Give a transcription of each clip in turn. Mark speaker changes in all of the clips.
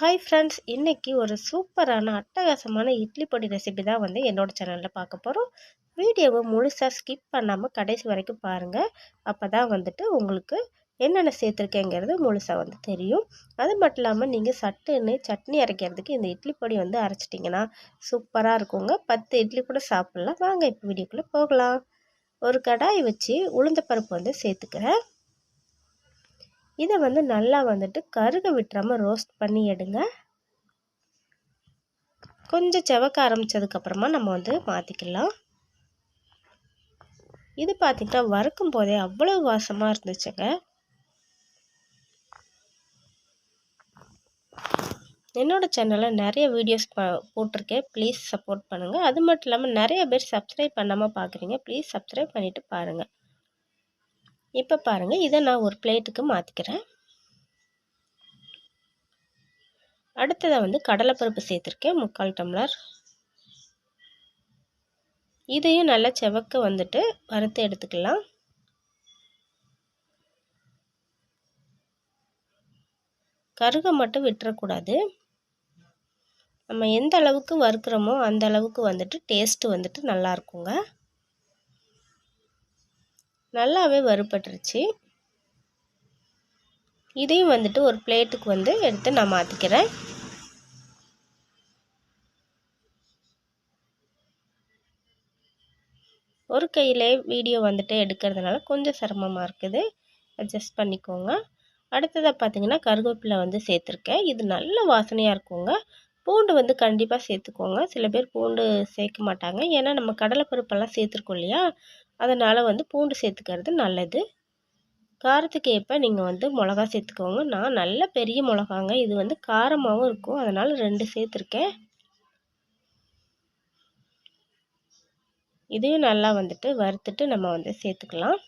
Speaker 1: Hi friends இன்றைக்கி ஒரு சூப்பரான அட்டகாசமான இட்லி பொடி ரெசிபி தான் வந்து என்னோடய சேனலில் பார்க்க போகிறோம் வீடியோவை முழுசாக ஸ்கிப் பண்ணாமல் கடைசி வரைக்கும் பாருங்கள் அப்போ தான் வந்துட்டு உங்களுக்கு என்னென்ன சேர்த்துருக்கேங்கிறது முழுசாக வந்து தெரியும். அது மட்டும் இல்லாமல் நீங்கள் சட்டுன்னு சட்னி அரைக்கிறதுக்கு இந்த இட்லி பொடி வந்து அரைச்சிட்டிங்கன்னா சூப்பராக இருக்குங்க. பத்து இட்லி கூட சாப்பிட்லாம். வாங்க இப்போ வீடியோக்குள்ளே போகலாம். ஒரு கடாய் வச்சு உளுந்த பருப்பு வந்து சேர்த்துக்கிறேன். இதை வந்து நல்லா வந்துட்டு கருக விட்டுறாமல் ரோஸ்ட் பண்ணி எடுங்க. கொஞ்சம் செவக்க ஆரம்பித்ததுக்கப்புறமா நம்ம வந்து மாற்றிக்கலாம் இது பார்த்திங்கன்னா வறுக்கும் போதே அவ்வளோ வாசமாக இருந்துச்சுங்க. என்னோடய சேனலில் நிறைய வீடியோஸ் போட்டிருக்கேன். ப்ளீஸ் சப்போர்ட் பண்ணுங்கள் அது மட்டும் இல்லாமல் நிறைய பேர் சப்ஸ்கிரைப் பண்ணாமல் பார்க்குறீங்க ப்ளீஸ் சப்ஸ்கிரைப் பண்ணிவிட்டு பாருங்கள் இப்போ பாருங்கள் இதை நான் ஒரு பிளேட்டுக்கு மாற்றிக்கிறேன் அடுத்ததாக வந்து கடலைப்பருப்பு சேர்த்துருக்கேன் முக்கால் டம்ளர். இதையும் நல்லா செவக்க வந்துட்டு வறுத்து எடுத்துக்கலாம். கருக மட்டும் விட்டுறக்கூடாது. நம்ம எந்த அளவுக்கு வறுக்கிறோமோ அந்த அளவுக்கு வந்துட்டு டேஸ்ட்டு வந்துட்டு நல்லா இருக்குங்க. நல்லாவே வறுபட்டுருச்சு. இதையும் வந்துட்டு ஒரு பிளேட்டுக்கு வந்து எடுத்து நான் மாற்றிக்கிறேன் ஒரு கையிலே வீடியோ வந்துட்டு எடுக்கிறதுனால கொஞ்சம் சிரமமாக இருக்குது. அட்ஜஸ்ட் பண்ணிக்கோங்க. அடுத்ததாக பார்த்தீங்கன்னா கருவேப்பிலை வந்து சேர்த்துருக்கேன். இது நல்ல வாசனையாக இருக்குங்க. பூண்டு வந்து கண்டிப்பாக சேர்த்துக்கோங்க. சில பேர் பூண்டு சேர்க்க மாட்டாங்க. ஏன்னா நம்ம கடலைப்பருப்பெல்லாம் சேர்த்துருக்கோம் இல்லையா? அதனால் வந்து பூண்டு சேர்த்துக்கிறது நல்லது. காரத்துக்கு ஏற்ப நீங்கள் வந்து மிளகா சேர்த்துக்கோங்க. நான் நல்ல பெரிய மிளகாங்க. இது வந்து காரமாகவும் இருக்கும். அதனால் ரெண்டு சேர்த்துருக்கேன். இதையும் நல்லா வந்துட்டு வறுத்துட்டு நம்ம வந்து சேர்த்துக்கலாம்.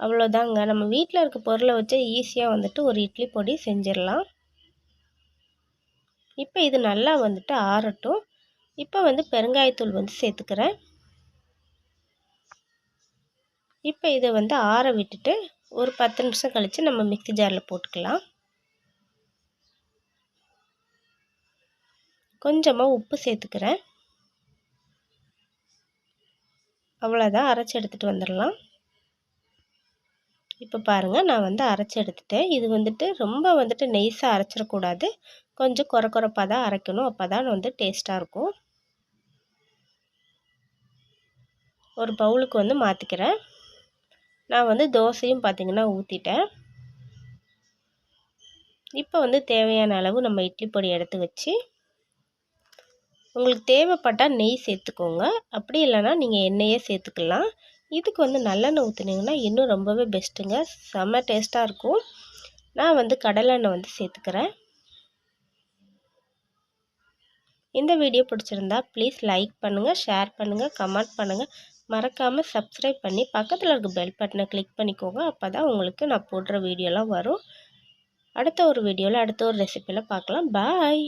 Speaker 1: அவ்வளோதாங்க. நம்ம வீட்டில் இருக்க பொருளை வச்சு ஈஸியாக வந்துட்டு ஒரு இட்லி பொடி செஞ்சிடலாம். இப்போ இது நல்லா வந்துட்டு ஆறட்டும். இப்போ வந்து பெருங்காயத்தூள் வந்து சேர்த்துக்கிறேன். இப்போ இதை வந்து ஆற விட்டுட்டு ஒரு பத்து நிமிஷம் கழித்து நம்ம மிக்சி ஜாரில் போட்டுக்கலாம். கொஞ்சமாக உப்பு சேர்த்துக்கிறேன். அவ்வளோதான் அரைச்சி எடுத்துகிட்டு வந்துடலாம். இப்போ பாருங்கள் நான் வந்து அரைச்சி எடுத்துட்டேன். இது வந்துட்டு ரொம்ப வந்துட்டு நெய்ஸாக அரைச்சிடக்கூடாது. கொஞ்சம் குறை குறைப்பாக தான் அரைக்கணும். அப்போ தான் வந்து டேஸ்ட்டாக இருக்கும். ஒரு பவுலுக்கு வந்து மாற்றிக்கிறேன் நான் வந்து தோசையும் பார்த்திங்கன்னா ஊற்றிட்டேன் இப்போ வந்து தேவையான அளவு நம்ம இட்லி பொடி எடுத்து வச்சு உங்களுக்கு தேவைப்பட்டால் நெய் சேர்த்துக்கோங்க. அப்படி இல்லைனா நீங்கள் எண்ணெயே சேர்த்துக்கலாம். இதுக்கு வந்து நல்லெண்ணெய் ஊற்றுனீங்கன்னா இன்னும் ரொம்பவே பெஸ்ட்டுங்க. செம்ம டேஸ்ட்டாக இருக்கும். நான் வந்து கடலெண்ணெய் வந்து சேர்த்துக்கிறேன். இந்த வீடியோ பிடிச்சிருந்தா ப்ளீஸ் லைக் பண்ணுங்கள் ஷேர் பண்ணுங்கள் கமெண்ட் பண்ணுங்கள் மறக்காமல் சப்ஸ்கிரைப் பண்ணி பக்கத்தில் இருக்க பெல் பட்டனை கிளிக் பண்ணிக்கோங்க. அப்போ தான் உங்களுக்கு நான் போடுற வீடியோலாம் வரும். அடுத்த ஒரு வீடியோவில் அடுத்த ஒரு ரெசிப்பியில் பார்க்கலாம். பாய்